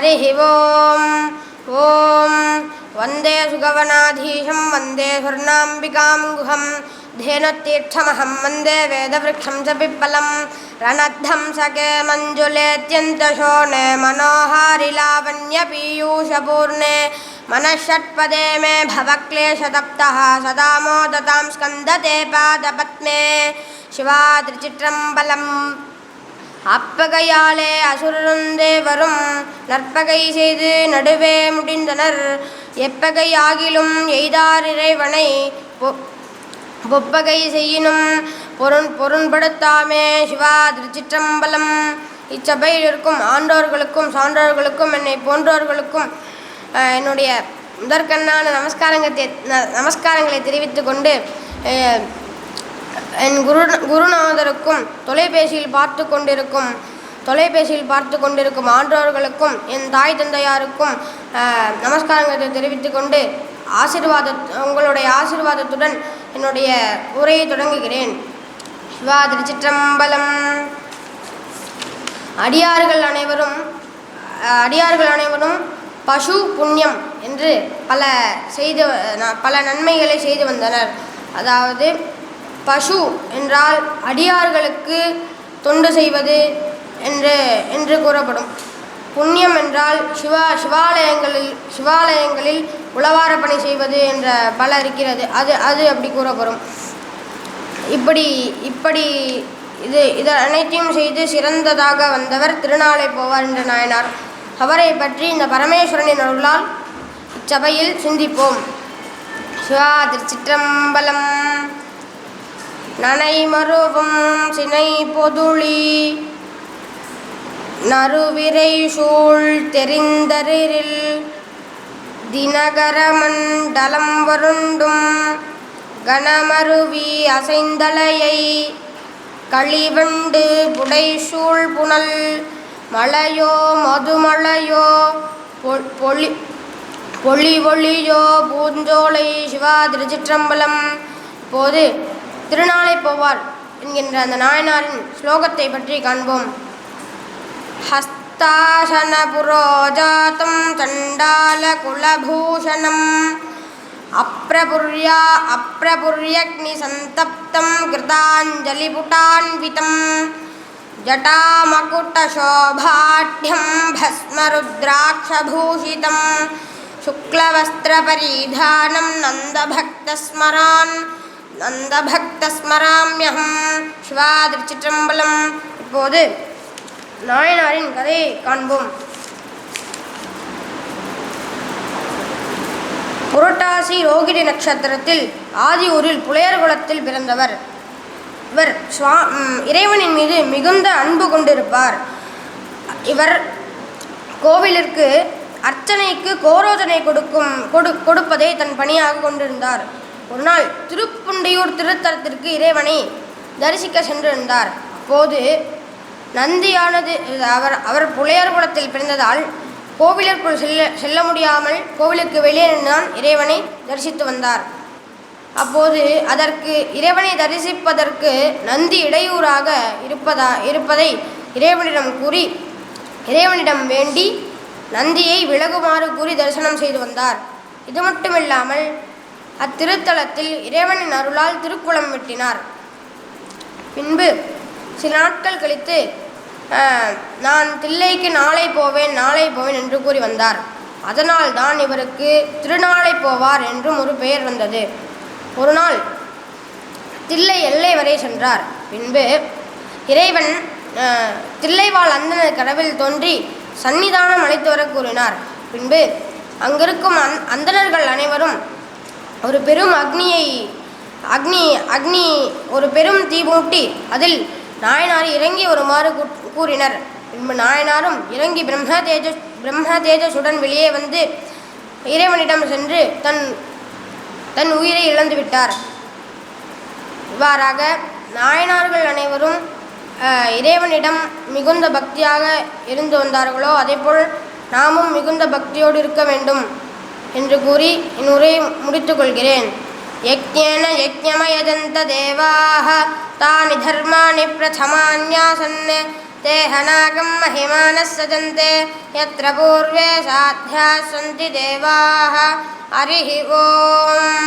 हरिः ॐ ॐ वन्दे सुगवनाधीशं वन्दे स्वर्णाम्बिकां गुहं धेनुतीर्थमहं वन्दे वेदवृक्षं च पिप्पलं रणद्धं सखे मञ्जुलेत्यन्तशोणे मनोहारिलावण्यपीयूषपूर्णे मनःषट्पदे मे भवक्लेशतप्तः सदा मोदतां स्कन्दते पादपद्मे शिवादृचित्रम्बलम् அப்பகையாலே அசுரருந்தே வரும் நற்பகை செய்து நடுவே முடிந்தனர். எப்பகை ஆகிலும் எய்தார் இறைவனை பொ- பொப்பகை செய்யினும் பொருண் பொருண்படுத்தாமே சிவா திருச்சிற்றம்பலம். இச்சபையில் இருக்கும் ஆண்டோர்களுக்கும் சான்றோர்களுக்கும் என்னை போன்றோர்களுக்கும் என்னுடைய முதற்கண்ணான நமஸ்காரங்க ந- நமஸ்காரங்களை தெரிவித்து கொண்டு என் குரு குருநாதருக்கும் தொலைபேசியில் பார்த்து கொண்டிருக்கும் தொலைபேசியில் பார்த்து கொண்டிருக்கும் ஆன்றோர்களுக்கும் என் தாய் தந்தையாருக்கும் நமஸ்காரங்களை தெரிவித்து கொண்டு ஆசிர்வாத உங்களுடைய ஆசீர்வாதத்துடன் என்னுடைய உரையை தொடங்குகிறேன். சிவா திருச்சிற்றம்பலம். அடியார்கள் அனைவரும் அடியார்கள் அனைவரும் பசு புண்ணியம் என்று பல செய்து ந- பல நன்மைகளை செய்து வந்தனர். அதாவது பசு என்றால் அடியார்களுக்கு தொண்டு செய்வது என்று என்று கூறப்படும். புண்ணியம் என்றால் சிவா சிவாலயங்களில் சிவாலயங்களில் உளவார பணி செய்வது என்ற பல இருக்கிறது. அது அது அப்படி கூறப்படும். இப்படி இப்படி இது இது அனைத்தையும் செய்து சிறந்ததாக வந்தவர் திருநாளை போவார் என்ற நாயனார். அவரை பற்றி இந்த பரமேஸ்வரனின் அருளால் இச்சபையில் சிந்திப்போம். சிவா திருச்சிற்றம்பலம். நனை மருவும் சினை பொதுளி நறுவிரை சூழ் தெரிந்தரில் தினகர மண்டலம் வருண்டும் கனமருவி அசைந்தலையை களிவண்டு புடைசூழ் புனல் மலையோ மதுமலையோ பொ- பொலி ஒளியோ பூஞ்சோலை சிவா திருச்சிற்றம்பலம். போது திருநாளை போவார் என்கின்ற அந்த நாயனாரின் ஸ்லோகத்தை பற்றி காண்போம் हस्ताशनपुरोजातं चण्डालकुलभूषणम् अप्रपुर्या अप्रपुर्यग्निसन्तप्तं कृताञ्जलिपुटान्वितं जटामकुटशोभाढ्यं भस्मरुद्राक्षभूषितं शुक्लवस्त्रपरिधानं नन्दभक्तस्मरान् நந்தபக்தஸ்மராமியகம் சிவா திருச்சிற்றம்பலம் இப்போது நாயனாரின் கதையை காண்போம். புரட்டாசி ரோகிணி நட்சத்திரத்தில் ஆதியூரில் புலையர் குலத்தில் பிறந்தவர். இவர் சுவா இறைவனின் மீது மிகுந்த அன்பு கொண்டிருப்பார். இவர் கோவிலிற்கு அர்ச்சனைக்கு கோரோதனை கொடுக்கும் கொடு கொடுப்பதை தன் பணியாக கொண்டிருந்தார். ஒரு நாள் திருப்புண்டியூர் திருத்தலத்திற்கு இறைவனை தரிசிக்க சென்றிருந்தார். அப்போது நந்தியானது அவர் அவர் புலையர் குலத்தில் பிறந்ததால் கோவிலிற்குள் செல்ல செல்ல முடியாமல் கோவிலுக்கு வெளியே நின்றான் இறைவனை தரிசித்து வந்தார். அப்போது அதற்கு இறைவனை தரிசிப்பதற்கு நந்தி இடையூறாக இருப்பதா இருப்பதை இறைவனிடம் கூறி இறைவனிடம் வேண்டி நந்தியை விலகுமாறு கூறி தரிசனம் செய்து வந்தார். இது மட்டுமில்லாமல் அத்திருத்தலத்தில் இறைவனின் அருளால் திருக்குளம் வெட்டினார். பின்பு சில நாட்கள் கழித்து நான் தில்லைக்கு நாளை போவேன் நாளை போவேன் என்று கூறி வந்தார். அதனால் தான் இவருக்கு திருநாளை போவார் என்றும் ஒரு பெயர் வந்தது. ஒரு நாள் தில்லை எல்லை வரை சென்றார். பின்பு இறைவன் தில்லைவாள் தில்லைவாழ் அந்தனர் கடவில் தோன்றி சன்னிதானம் அழைத்து வர கூறினார். பின்பு அங்கிருக்கும் அந் அந்தணர்கள் அனைவரும் ஒரு பெரும் அக்னியை அக்னி அக்னி ஒரு பெரும் தீ மூட்டி அதில் நாயனார் இறங்கி வருமாறு கூ- கூறினர். பின்பு நாயனாரும் இறங்கி பிரம்ம தேஜஸ் பிரம்மா தேஜஸுடன் வெளியே வந்து இறைவனிடம் சென்று தன் தன் உயிரை இழந்து விட்டார் இவ்வாறாக நாயனார்கள் அனைவரும் இறைவனிடம் மிகுந்த பக்தியாக இருந்து வந்தார்களோ அதேபோல் நாமும் மிகுந்த பக்தியோடு இருக்க வேண்டும். என்று கூறி என் உரையை முடித்துக் கொள்கிறேன் யஜ்ஞேன யஜ்ஞமயஜந்த தேவாः தானி தர்மாணி பிரதமான்யாசன் ते हनाकं महिमानः सजन्ते यत्र पूर्वे साध्याः सन्ति देवाः हरिः ओम्